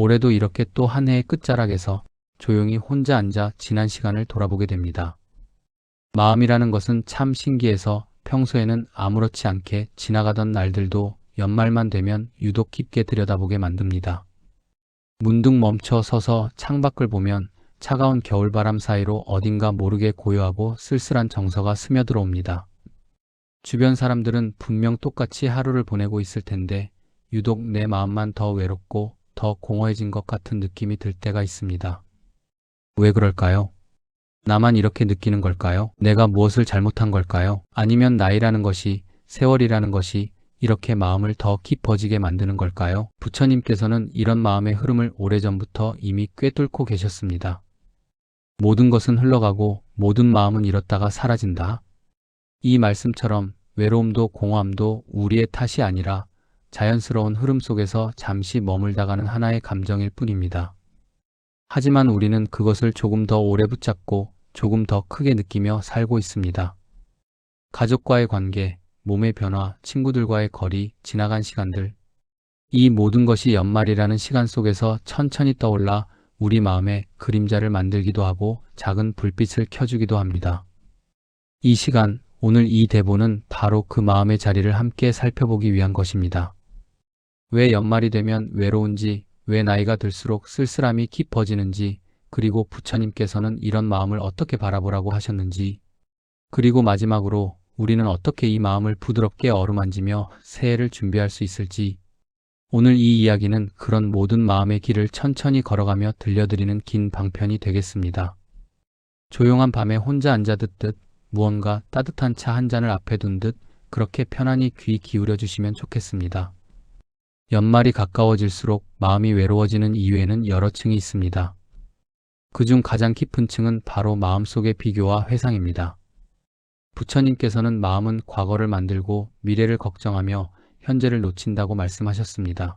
올해도 이렇게 또 한 해의 끝자락에서 조용히 혼자 앉아 지난 시간을 돌아보게 됩니다. 마음이라는 것은 참 신기해서 평소에는 아무렇지 않게 지나가던 날들도 연말만 되면 유독 깊게 들여다보게 만듭니다. 문득 멈춰 서서 창밖을 보면 차가운 겨울바람 사이로 어딘가 모르게 고요하고 쓸쓸한 정서가 스며들어옵니다. 주변 사람들은 분명 똑같이 하루를 보내고 있을 텐데 유독 내 마음만 더 외롭고 더 공허해진 것 같은 느낌이 들 때가 있습니다. 왜 그럴까요? 나만 이렇게 느끼는 걸까요? 내가 무엇을 잘못한 걸까요? 아니면 나이라는 것이, 세월이라는 것이 이렇게 마음을 더 깊어지게 만드는 걸까요? 부처님께서는 이런 마음의 흐름을 오래전부터 이미 꿰뚫고 계셨습니다. 모든 것은 흘러가고 모든 마음은 잃었다가 사라진다. 이 말씀처럼 외로움도 공허함도 우리의 탓이 아니라 자연스러운 흐름 속에서 잠시 머물다가는 하나의 감정일 뿐입니다. 하지만 우리는 그것을 조금 더 오래 붙잡고 조금 더 크게 느끼며 살고 있습니다. 가족과의 관계, 몸의 변화, 친구들과의 거리, 지나간 시간들. 이 모든 것이 연말이라는 시간 속에서 천천히 떠올라 우리 마음에 그림자를 만들기도 하고 작은 불빛을 켜주기도 합니다. 이 시간, 오늘 이 대본은 바로 그 마음의 자리를 함께 살펴보기 위한 것입니다. 왜 연말이 되면 외로운지, 왜 나이가 들수록 쓸쓸함이 깊어지는지, 그리고 부처님께서는 이런 마음을 어떻게 바라보라고 하셨는지, 그리고 마지막으로 우리는 어떻게 이 마음을 부드럽게 어루만지며 새해를 준비할 수 있을지, 오늘 이 이야기는 그런 모든 마음의 길을 천천히 걸어가며 들려드리는 긴 방편이 되겠습니다. 조용한 밤에 혼자 앉아 듣듯 무언가 따뜻한 차 한 잔을 앞에 둔 듯 그렇게 편안히 귀 기울여 주시면 좋겠습니다. 연말이 가까워질수록 마음이 외로워지는 이유에는 여러 층이 있습니다. 그중 가장 깊은 층은 바로 마음속의 비교와 회상입니다. 부처님께서는 마음은 과거를 만들고 미래를 걱정하며 현재를 놓친다고 말씀하셨습니다.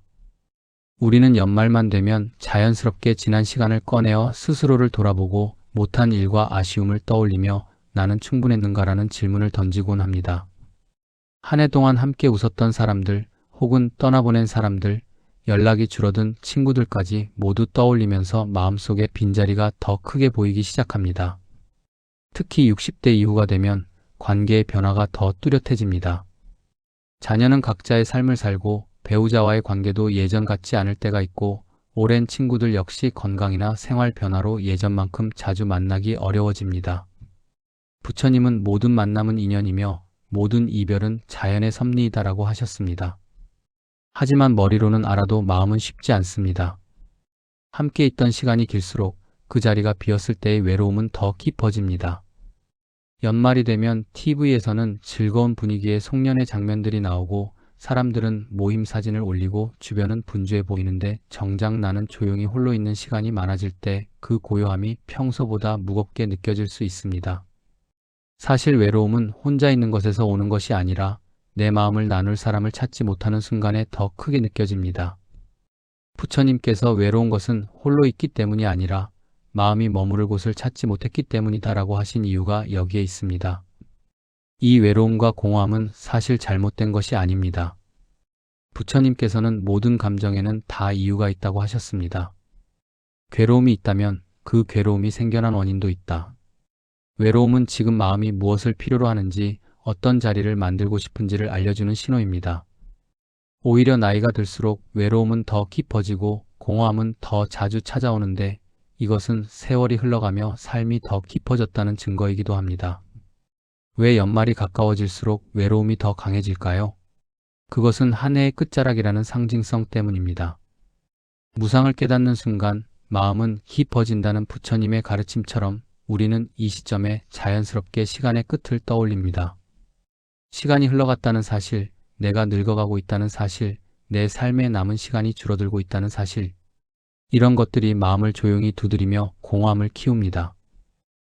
우리는 연말만 되면 자연스럽게 지난 시간을 꺼내어 스스로를 돌아보고 못한 일과 아쉬움을 떠올리며 나는 충분했는가라는 질문을 던지곤 합니다. 한 해 동안 함께 웃었던 사람들, 혹은 떠나보낸 사람들, 연락이 줄어든 친구들까지 모두 떠올리면서 마음속에 빈자리가 더 크게 보이기 시작합니다. 특히 60대 이후가 되면 관계의 변화가 더 뚜렷해집니다. 자녀는 각자의 삶을 살고 배우자와의 관계도 예전 같지 않을 때가 있고 오랜 친구들 역시 건강이나 생활 변화로 예전만큼 자주 만나기 어려워집니다. 부처님은 모든 만남은 인연이며 모든 이별은 자연의 섭리이다라고 하셨습니다. 하지만 머리로는 알아도 마음은 쉽지 않습니다. 함께 있던 시간이 길수록 그 자리가 비었을 때의 외로움은 더 깊어집니다. 연말이 되면 TV에서는 즐거운 분위기의 송년회 장면들이 나오고 사람들은 모임 사진을 올리고 주변은 분주해 보이는데 정작 나는 조용히 홀로 있는 시간이 많아질 때 그 고요함이 평소보다 무겁게 느껴질 수 있습니다. 사실 외로움은 혼자 있는 것에서 오는 것이 아니라 내 마음을 나눌 사람을 찾지 못하는 순간에 더 크게 느껴집니다. 부처님께서 외로운 것은 홀로 있기 때문이 아니라 마음이 머무를 곳을 찾지 못했기 때문이다라고 하신 이유가 여기에 있습니다. 이 외로움과 공허함은 사실 잘못된 것이 아닙니다. 부처님께서는 모든 감정에는 다 이유가 있다고 하셨습니다. 괴로움이 있다면 그 괴로움이 생겨난 원인도 있다. 외로움은 지금 마음이 무엇을 필요로 하는지 어떤 자리를 만들고 싶은지를 알려주는 신호입니다. 오히려 나이가 들수록 외로움은 더 깊어지고 공허함은 더 자주 찾아오는데 이것은 세월이 흘러가며 삶이 더 깊어졌다는 증거이기도 합니다. 왜 연말이 가까워질수록 외로움이 더 강해질까요? 그것은 한 해의 끝자락이라는 상징성 때문입니다. 무상을 깨닫는 순간 마음은 깊어진다는 부처님의 가르침처럼 우리는 이 시점에 자연스럽게 시간의 끝을 떠올립니다. 시간이 흘러갔다는 사실, 내가 늙어가고 있다는 사실, 내 삶에 남은 시간이 줄어들고 있다는 사실, 이런 것들이 마음을 조용히 두드리며 공허함을 키웁니다.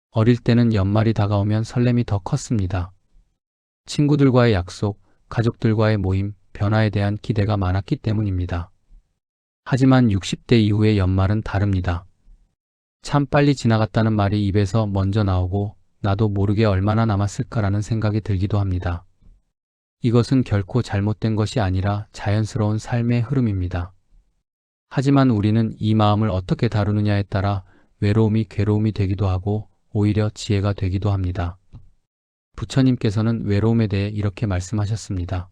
어릴 때는 연말이 다가오면 설렘이 더 컸습니다. 친구들과의 약속, 가족들과의 모임, 변화에 대한 기대가 많았기 때문입니다. 하지만 60대 이후의 연말은 다릅니다. 참 빨리 지나갔다는 말이 입에서 먼저 나오고 나도 모르게 얼마나 남았을까라는 생각이 들기도 합니다. 이것은 결코 잘못된 것이 아니라 자연스러운 삶의 흐름입니다. 하지만 우리는 이 마음을 어떻게 다루느냐에 따라 외로움이 괴로움이 되기도 하고 오히려 지혜가 되기도 합니다. 부처님께서는 외로움에 대해 이렇게 말씀하셨습니다.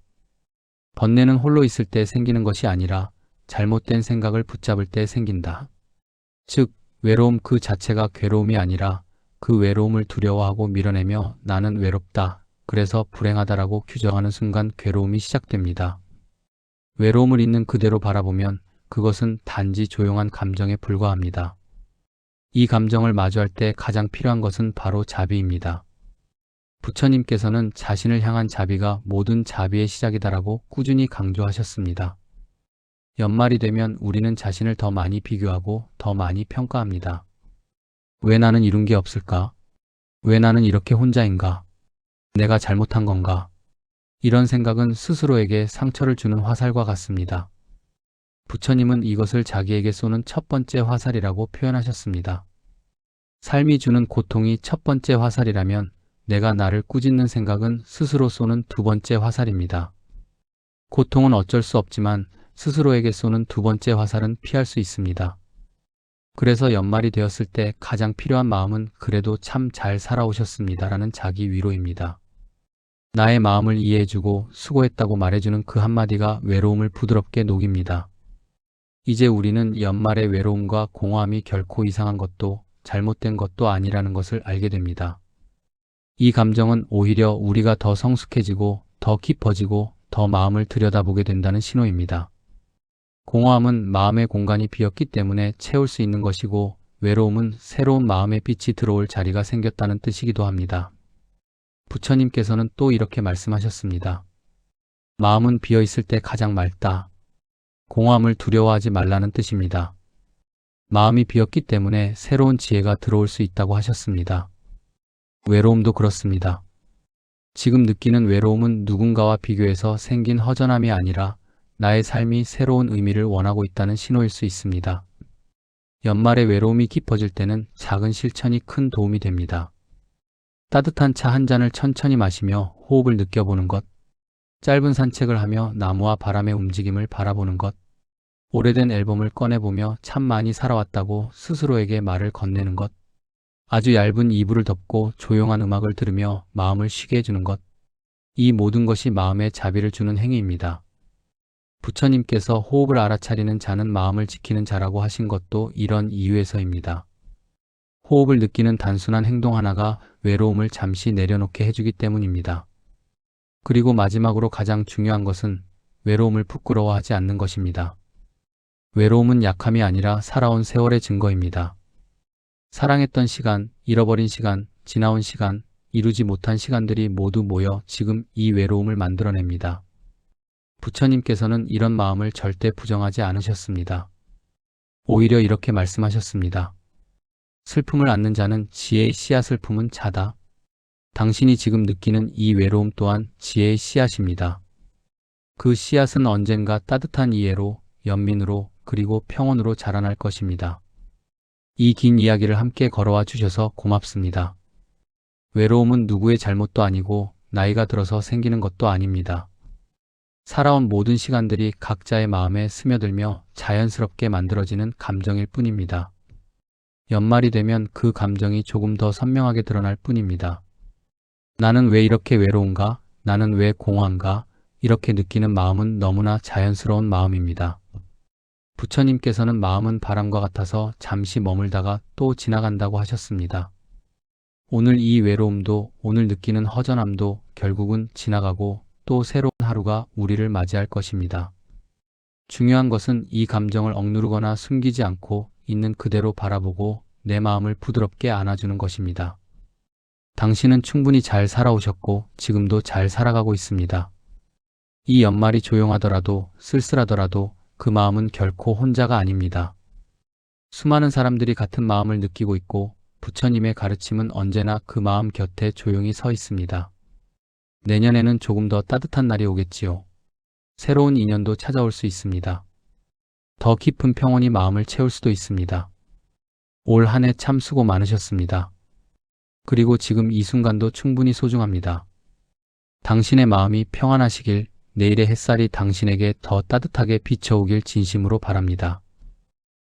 번뇌는 홀로 있을 때 생기는 것이 아니라 잘못된 생각을 붙잡을 때 생긴다. 즉, 외로움 그 자체가 괴로움이 아니라 그 외로움을 두려워하고 밀어내며 나는 외롭다. 그래서 불행하다라고 규정하는 순간 괴로움이 시작됩니다. 외로움을 있는 그대로 바라보면 그것은 단지 조용한 감정에 불과합니다. 이 감정을 마주할 때 가장 필요한 것은 바로 자비입니다. 부처님께서는 자신을 향한 자비가 모든 자비의 시작이다라고 꾸준히 강조하셨습니다. 연말이 되면 우리는 자신을 더 많이 비교하고 더 많이 평가합니다. 왜 나는 이룬 게 없을까? 왜 나는 이렇게 혼자인가? 내가 잘못한 건가? 이런 생각은 스스로에게 상처를 주는 화살과 같습니다. 부처님은 이것을 자기에게 쏘는 첫 번째 화살이라고 표현하셨습니다. 삶이 주는 고통이 첫 번째 화살이라면 내가 나를 꾸짖는 생각은 스스로 쏘는 두 번째 화살입니다. 고통은 어쩔 수 없지만 스스로에게 쏘는 두 번째 화살은 피할 수 있습니다. 그래서 연말이 되었을 때 가장 필요한 마음은 그래도 참 잘 살아오셨습니다라는 자기 위로입니다. 나의 마음을 이해해주고 수고했다고 말해주는 그 한마디가 외로움을 부드럽게 녹입니다. 이제 우리는 연말의 외로움과 공허함이 결코 이상한 것도 잘못된 것도 아니라는 것을 알게 됩니다. 이 감정은 오히려 우리가 더 성숙해지고 더 깊어지고 더 마음을 들여다보게 된다는 신호입니다. 공허함은 마음의 공간이 비었기 때문에 채울 수 있는 것이고 외로움은 새로운 마음의 빛이 들어올 자리가 생겼다는 뜻이기도 합니다. 부처님께서는 또 이렇게 말씀하셨습니다. 마음은 비어 있을 때 가장 맑다. 공허함을 두려워하지 말라는 뜻입니다. 마음이 비었기 때문에 새로운 지혜가 들어올 수 있다고 하셨습니다. 외로움도 그렇습니다. 지금 느끼는 외로움은 누군가와 비교해서 생긴 허전함이 아니라 나의 삶이 새로운 의미를 원하고 있다는 신호일 수 있습니다. 연말에 외로움이 깊어질 때는 작은 실천이 큰 도움이 됩니다. 따뜻한 차 한 잔을 천천히 마시며 호흡을 느껴보는 것, 짧은 산책을 하며 나무와 바람의 움직임을 바라보는 것, 오래된 앨범을 꺼내보며 참 많이 살아왔다고 스스로에게 말을 건네는 것, 아주 얇은 이불을 덮고 조용한 음악을 들으며 마음을 쉬게 해주는 것, 이 모든 것이 마음에 자비를 주는 행위입니다. 부처님께서 호흡을 알아차리는 자는 마음을 지키는 자라고 하신 것도 이런 이유에서입니다. 호흡을 느끼는 단순한 행동 하나가 외로움을 잠시 내려놓게 해주기 때문입니다. 그리고 마지막으로 가장 중요한 것은 외로움을 부끄러워하지 않는 것입니다. 외로움은 약함이 아니라 살아온 세월의 증거입니다. 사랑했던 시간, 잃어버린 시간, 지나온 시간, 이루지 못한 시간들이 모두 모여 지금 이 외로움을 만들어냅니다. 부처님께서는 이런 마음을 절대 부정하지 않으셨습니다. 오히려 이렇게 말씀하셨습니다. 슬픔을 안는 자는 지혜의 씨앗을 품은 자다. 당신이 지금 느끼는 이 외로움 또한 지혜의 씨앗입니다. 그 씨앗은 언젠가 따뜻한 이해로, 연민으로, 그리고 평온으로 자라날 것입니다. 이 긴 이야기를 함께 걸어와 주셔서 고맙습니다. 외로움은 누구의 잘못도 아니고 나이가 들어서 생기는 것도 아닙니다. 살아온 모든 시간들이 각자의 마음에 스며들며 자연스럽게 만들어지는 감정일 뿐입니다. 연말이 되면 그 감정이 조금 더 선명하게 드러날 뿐입니다. 나는 왜 이렇게 외로운가? 나는 왜 공허한가? 이렇게 느끼는 마음은 너무나 자연스러운 마음입니다. 부처님께서는 마음은 바람과 같아서 잠시 머물다가 또 지나간다고 하셨습니다. 오늘 이 외로움도 오늘 느끼는 허전함도 결국은 지나가고 또 새로운 하루가 우리를 맞이할 것입니다. 중요한 것은 이 감정을 억누르거나 숨기지 않고 있는 그대로 바라보고 내 마음을 부드럽게 안아주는 것입니다. 당신은 충분히 잘 살아오셨고 지금도 잘 살아가고 있습니다. 이 연말이 조용하더라도 쓸쓸하더라도 그 마음은 결코 혼자가 아닙니다. 수많은 사람들이 같은 마음을 느끼고 있고 부처님의 가르침은 언제나 그 마음 곁에 조용히 서 있습니다. 내년에는 조금 더 따뜻한 날이 오겠지요. 새로운 인연도 찾아올 수 있습니다. 더 깊은 평온이 마음을 채울 수도 있습니다. 올 한 해 참 수고 많으셨습니다. 그리고 지금 이 순간도 충분히 소중합니다. 당신의 마음이 평안하시길 내일의 햇살이 당신에게 더 따뜻하게 비춰오길 진심으로 바랍니다.